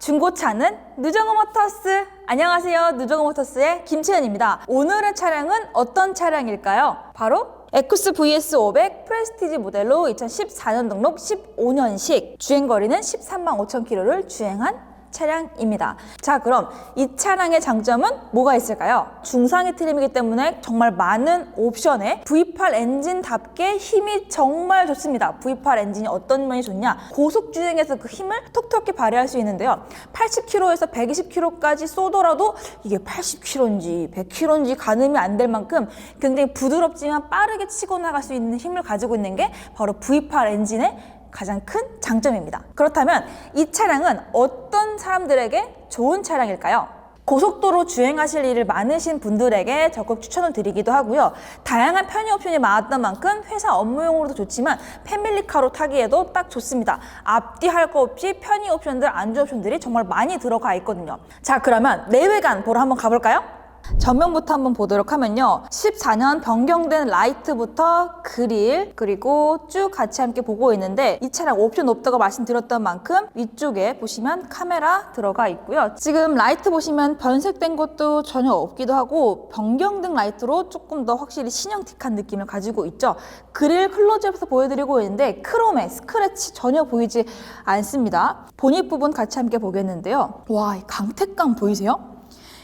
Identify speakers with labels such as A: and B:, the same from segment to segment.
A: 중고차는 누정호 모터스. 안녕하세요. 누정호 모터스의 김채연입니다. 오늘의 차량은 어떤 차량일까요? 바로 에쿠스 VS 500 프레스티지 모델로 2014년 등록 15년식 주행거리는 13만 5천 킬로를 주행한 차량입니다. 자, 그럼 이 차량의 장점은 뭐가 있을까요? 중상위 트림이기 때문에 정말 많은 옵션에 V8 엔진답게 힘이 정말 좋습니다. V8 엔진이 어떤 면이 좋냐? 고속 주행에서 그 힘을 톡톡히 발휘할 수 있는데요. 80km에서 120km까지 쏘더라도 이게 80km인지 100km인지 가늠이 안 될 만큼 굉장히 부드럽지만 빠르게 치고 나갈 수 있는 힘을 가지고 있는 게 바로 V8 엔진의 가장 큰 장점입니다. 그렇다면 이 차량은 어떤 사람들에게 좋은 차량일까요? 고속도로 주행하실 일을 많으신 분들에게 적극 추천을 드리기도 하고요. 다양한 편의 옵션이 많았던 만큼 회사 업무용으로도 좋지만 패밀리카로 타기에도 딱 좋습니다. 앞뒤 할 거 없이 편의 옵션들, 안주 옵션들이 정말 많이 들어가 있거든요. 자, 그러면 내외관 보러 한번 가볼까요? 전면부터 한번 보도록 하면요. 14년 변경된 라이트부터 그릴 그리고 쭉 같이 함께 보고 있는데 이 차량 옵션 높다고 말씀드렸던 만큼 위쪽에 보시면 카메라 들어가 있고요. 지금 라이트 보시면 변색된 것도 전혀 없기도 하고 변경된 라이트로 조금 더 확실히 신형틱한 느낌을 가지고 있죠. 그릴 클로즈업에서 보여드리고 있는데 크롬에 스크래치 전혀 보이지 않습니다. 보닛 부분 같이 함께 보겠는데요. 와, 이 강택감 보이세요?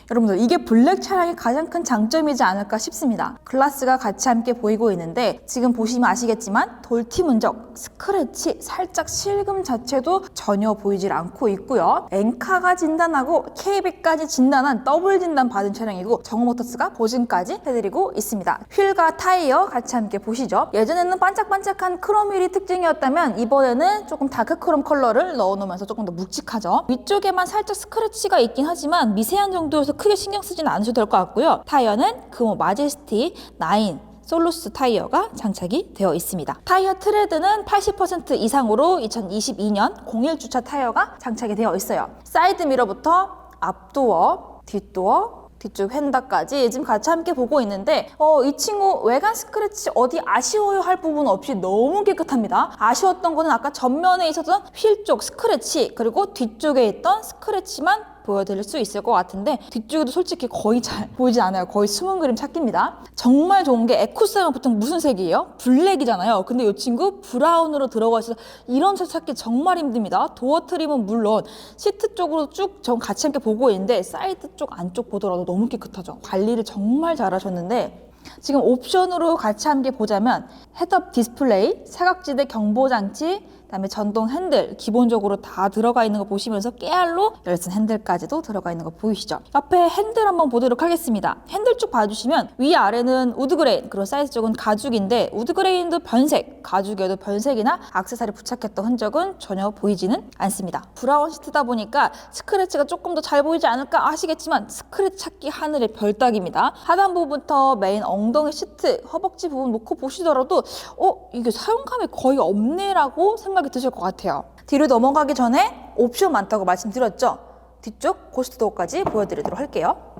A: 여러분들 이게 블랙 차량의 가장 큰 장점이지 않을까 싶습니다. 글라스가 같이 함께 보이고 있는데 지금 보시면 아시겠지만 돌티 문적, 스크래치, 살짝 실금 자체도 전혀 보이질 않고 있고요. 엔카가 진단하고 KB까지 진단한 더블 진단 받은 차량이고 정모터스가 보증까지 해드리고 있습니다. 휠과 타이어 같이 함께 보시죠. 예전에는 반짝반짝한 크롬 휠이 특징이었다면 이번에는 조금 다크 크롬 컬러를 넣어놓으면서 조금 더 묵직하죠. 위쪽에만 살짝 스크래치가 있긴 하지만 미세한 정도여서 크게 신경 쓰지는 않으셔도 될 것 같고요. 타이어는 금호 마제스티 9 솔루스 타이어가 장착이 되어 있습니다. 타이어 트레드는 80% 이상으로 2022년 01주차 타이어가 장착이 되어 있어요. 사이드 미러부터 앞도어, 뒷도어, 뒤쪽 휀다까지 지금 같이 함께 보고 있는데 어, 이 친구 외관 스크래치 어디 아쉬워요 할 부분 없이 너무 깨끗합니다. 아쉬웠던 거는 아까 전면에 있었던 휠 쪽 스크래치 그리고 뒤쪽에 있던 스크래치만 보여드릴 수 있을 것 같은데 뒤쪽에도 솔직히 거의 잘 보이지 않아요. 거의 숨은 그림 찾기입니다. 정말 좋은 게 에쿠스하면 보통 무슨 색이에요? 블랙이잖아요. 근데 이 친구 브라운으로 들어가 있어서 이런 색 찾기 정말 힘듭니다. 도어 트림은 물론 시트 쪽으로 쭉 전 같이 함께 보고 있는데 사이드 쪽 안쪽 보더라도 너무 깨끗하죠. 관리를 정말 잘하셨는데 지금 옵션으로 같이 함께 보자면 헤드업 디스플레이, 사각지대 경보 장치, 그다음에 전동 핸들 기본적으로 다 들어가 있는 거 보시면서 깨알로 열선 핸들까지도 들어가 있는 거 보이시죠? 옆에 핸들 한번 보도록 하겠습니다. 핸들 쭉 봐주시면 위 아래는 우드그레인 그리고 사이즈 쪽은 가죽인데 우드그레인도 변색, 가죽에도 변색이나 악세사리 부착했던 흔적은 전혀 보이지는 않습니다. 브라운 시트다 보니까 스크래치가 조금 더 잘 보이지 않을까 아시겠지만 스크래치 찾기 하늘의 별따기입니다. 하단 부분부터 메인 엉덩이 시트, 허벅지 부분 놓고 보시더라도 어 이게 사용감이 거의 없네라고 생각이 드실 것 같아요. 뒤로 넘어가기 전에 옵션 많다고 말씀드렸죠. 뒤쪽 고스트도어까지 보여드리도록 할게요.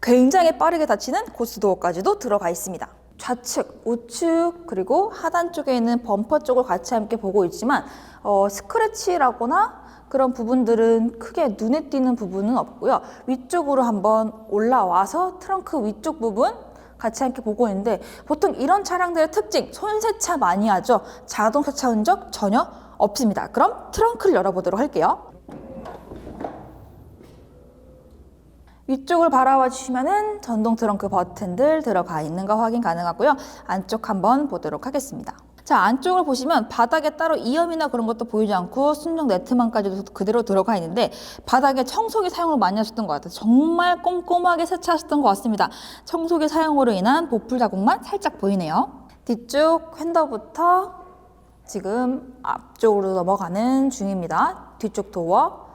A: 굉장히 빠르게 닫히는 고스트도어까지도 들어가 있습니다. 좌측, 우측, 그리고 하단 쪽에 있는 범퍼 쪽을 같이 함께 보고 있지만 어, 스크래치라거나 그런 부분들은 크게 눈에 띄는 부분은 없고요. 위쪽으로 한번 올라와서 트렁크 위쪽 부분 같이 함께 보고 있는데 보통 이런 차량들의 특징 손세차 많이 하죠. 자동 세차 흔적 전혀 없습니다. 그럼 트렁크를 열어보도록 할게요. 위쪽을 바라봐 주시면은 전동 트렁크 버튼들 들어가 있는 거 확인 가능하고요. 안쪽 한번 보도록 하겠습니다. 자 안쪽을 보시면 바닥에 따로 이염이나 그런 것도 보이지 않고 순정 네트만까지도 그대로 들어가 있는데 바닥에 청소기 사용을 많이 하셨던 것 같아요. 정말 꼼꼼하게 세차하셨던 것 같습니다. 청소기 사용으로 인한 보풀 자국만 살짝 보이네요. 뒤쪽 핸더부터 지금 앞쪽으로 넘어가는 중입니다. 뒤쪽 도어,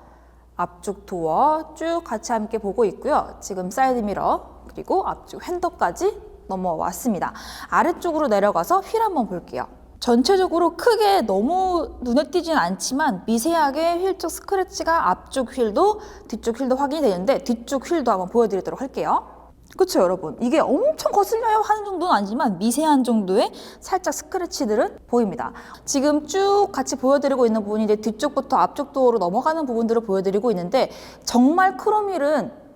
A: 앞쪽 도어 쭉 같이 함께 보고 있고요. 지금 사이드 미러 그리고 앞쪽 핸더까지 넘어왔습니다. 아래쪽으로 내려가서 휠 한번 볼게요. 전체적으로 크게 너무 눈에 띄진 않지만 미세하게 휠 쪽 스크래치가 앞쪽 휠도 뒤쪽 휠도 확인이 되는데 뒤쪽 휠도 한번 보여드리도록 할게요. 그렇죠 여러분? 이게 엄청 거슬려요. 하는 정도는 아니지만 미세한 정도의 살짝 스크래치들은 보입니다. 지금 쭉 같이 보여드리고 있는 부분이 이제 뒤쪽부터 앞쪽 도어로 넘어가는 부분들을 보여드리고 있는데 정말 크롬힐은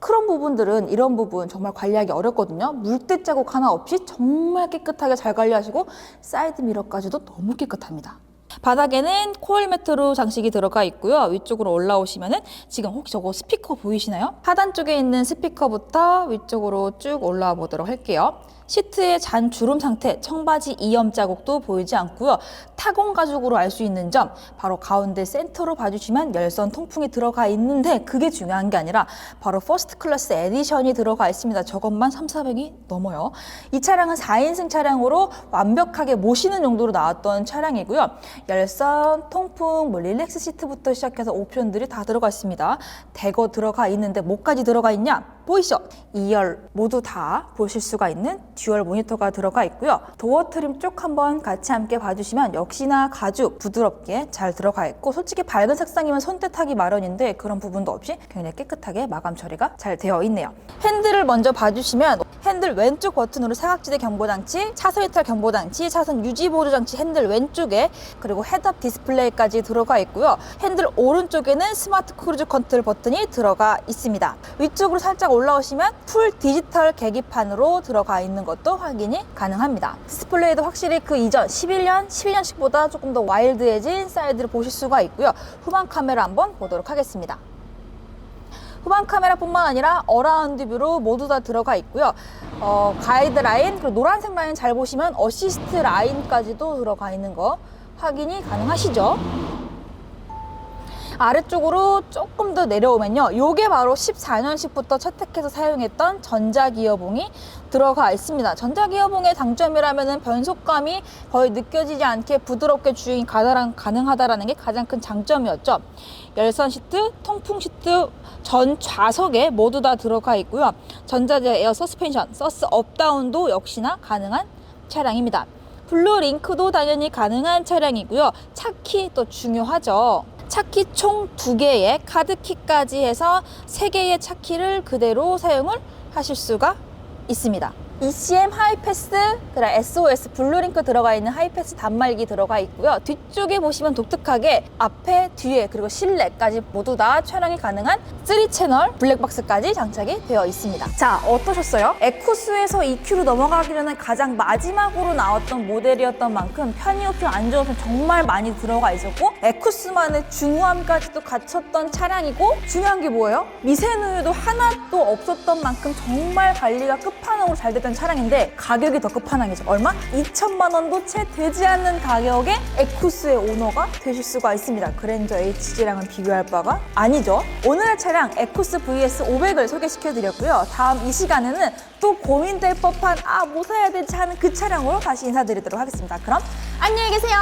A: 크롬 부분들은 이런 부분 정말 관리하기 어렵거든요 물때 자국 하나 없이 정말 깨끗하게 잘 관리하시고 사이드 미러까지도 너무 깨끗합니다 바닥에는 코일 매트로 장식이 들어가 있고요. 위쪽으로 올라오시면은 지금 혹시 저거 스피커 보이시나요? 하단 쪽에 있는 스피커부터 위쪽으로 쭉 올라와 보도록 할게요. 시트의 잔 주름 상태, 청바지 이염 자국도 보이지 않고요. 타공 가죽으로 알 수 있는 점, 바로 가운데 센터로 봐주시면 열선 통풍이 들어가 있는데 그게 중요한 게 아니라 바로 퍼스트 클래스 에디션이 들어가 있습니다. 저것만 3, 400이 넘어요. 이 차량은 4인승 차량으로 완벽하게 모시는 용도로 나왔던 차량이고요. 열선, 통풍, 뭐 릴렉스 시트부터 시작해서 옵션들이 다 들어가 있습니다. 대거 들어가 있는데 뭐까지 들어가 있냐? 보이시죠? 2열 모두 다 보실 수가 있는 듀얼 모니터가 들어가 있고요. 도어 트림 쪽 한번 같이 함께 봐주시면 역시나 가죽 부드럽게 잘 들어가 있고 솔직히 밝은 색상이면 손때타기 마련인데 그런 부분도 없이 굉장히 깨끗하게 마감 처리가 잘 되어 있네요. 핸들을 먼저 봐주시면 핸들 왼쪽 버튼으로 사각지대 경보장치, 차선 이탈 경보장치, 차선 유지 보조 장치 핸들 왼쪽에 그리고 헤드업 디스플레이까지 들어가 있고요. 핸들 오른쪽에는 스마트 크루즈 컨트롤 버튼이 들어가 있습니다. 위쪽으로 살짝 올라오시면 풀 디지털 계기판으로 들어가 있는 것도 확인이 가능합니다. 디스플레이도 확실히 그 이전 11년, 11년식보다 조금 더 와일드해진 사이드를 보실 수가 있고요. 후방 카메라 한번 보도록 하겠습니다. 후방 카메라뿐만 아니라 어라운드 뷰로 모두 다 들어가 있고요. 어, 가이드 라인, 그리고 노란색 라인 잘 보시면 어시스트 라인까지도 들어가 있는 거 확인이 가능하시죠? 아래쪽으로 조금 더 내려오면요. 요게 바로 14년식부터 채택해서 사용했던 전자기어봉이 들어가 있습니다. 전자기어봉의 장점이라면 변속감이 거의 느껴지지 않게 부드럽게 주행이 가능하다라는 게 가장 큰 장점이었죠. 열선 시트, 통풍 시트 전 좌석에 모두 다 들어가 있고요. 전자제 에어 서스펜션, 서스 업다운도 역시나 가능한 차량입니다. 블루 링크도 당연히 가능한 차량이고요. 차키 또 중요하죠. 차키 총 두 개의 카드키까지 해서 세 개의 차키를 그대로 사용을 하실 수가 있습니다. ECM 하이패스, 그리고 SOS 블루링크 들어가 있는 하이패스 단말기 들어가 있고요. 뒤쪽에 보시면 독특하게 앞에, 뒤에, 그리고 실내까지 모두 다 촬영이 가능한 3채널 블랙박스까지 장착이 되어 있습니다. 자, 어떠셨어요? 에쿠스에서 EQ로 넘어가기 전에 가장 마지막으로 나왔던 모델이었던 만큼 편의옵션, 안전옵션 정말 많이 들어가 있었고 에쿠스만의 중후함까지도 갖췄던 차량이고 중요한 게 뭐예요? 미세누유도 하나도 없었던 만큼 정말 관리가 끝판왕으로 잘 됐던 차량인데 가격이 더 끝판왕이죠. 얼마? 2천만 원도 채 되지 않는 가격에 에쿠스의 오너가 되실 수가 있습니다. 그랜저 HG랑은 비교할 바가 아니죠. 오늘의 차량 에쿠스 VS 500을 소개시켜드렸고요. 다음 이 시간에는 또 고민될 법한 아 뭐 사야 되지 하는 그 차량으로 다시 인사드리도록 하겠습니다. 그럼 안녕히 계세요.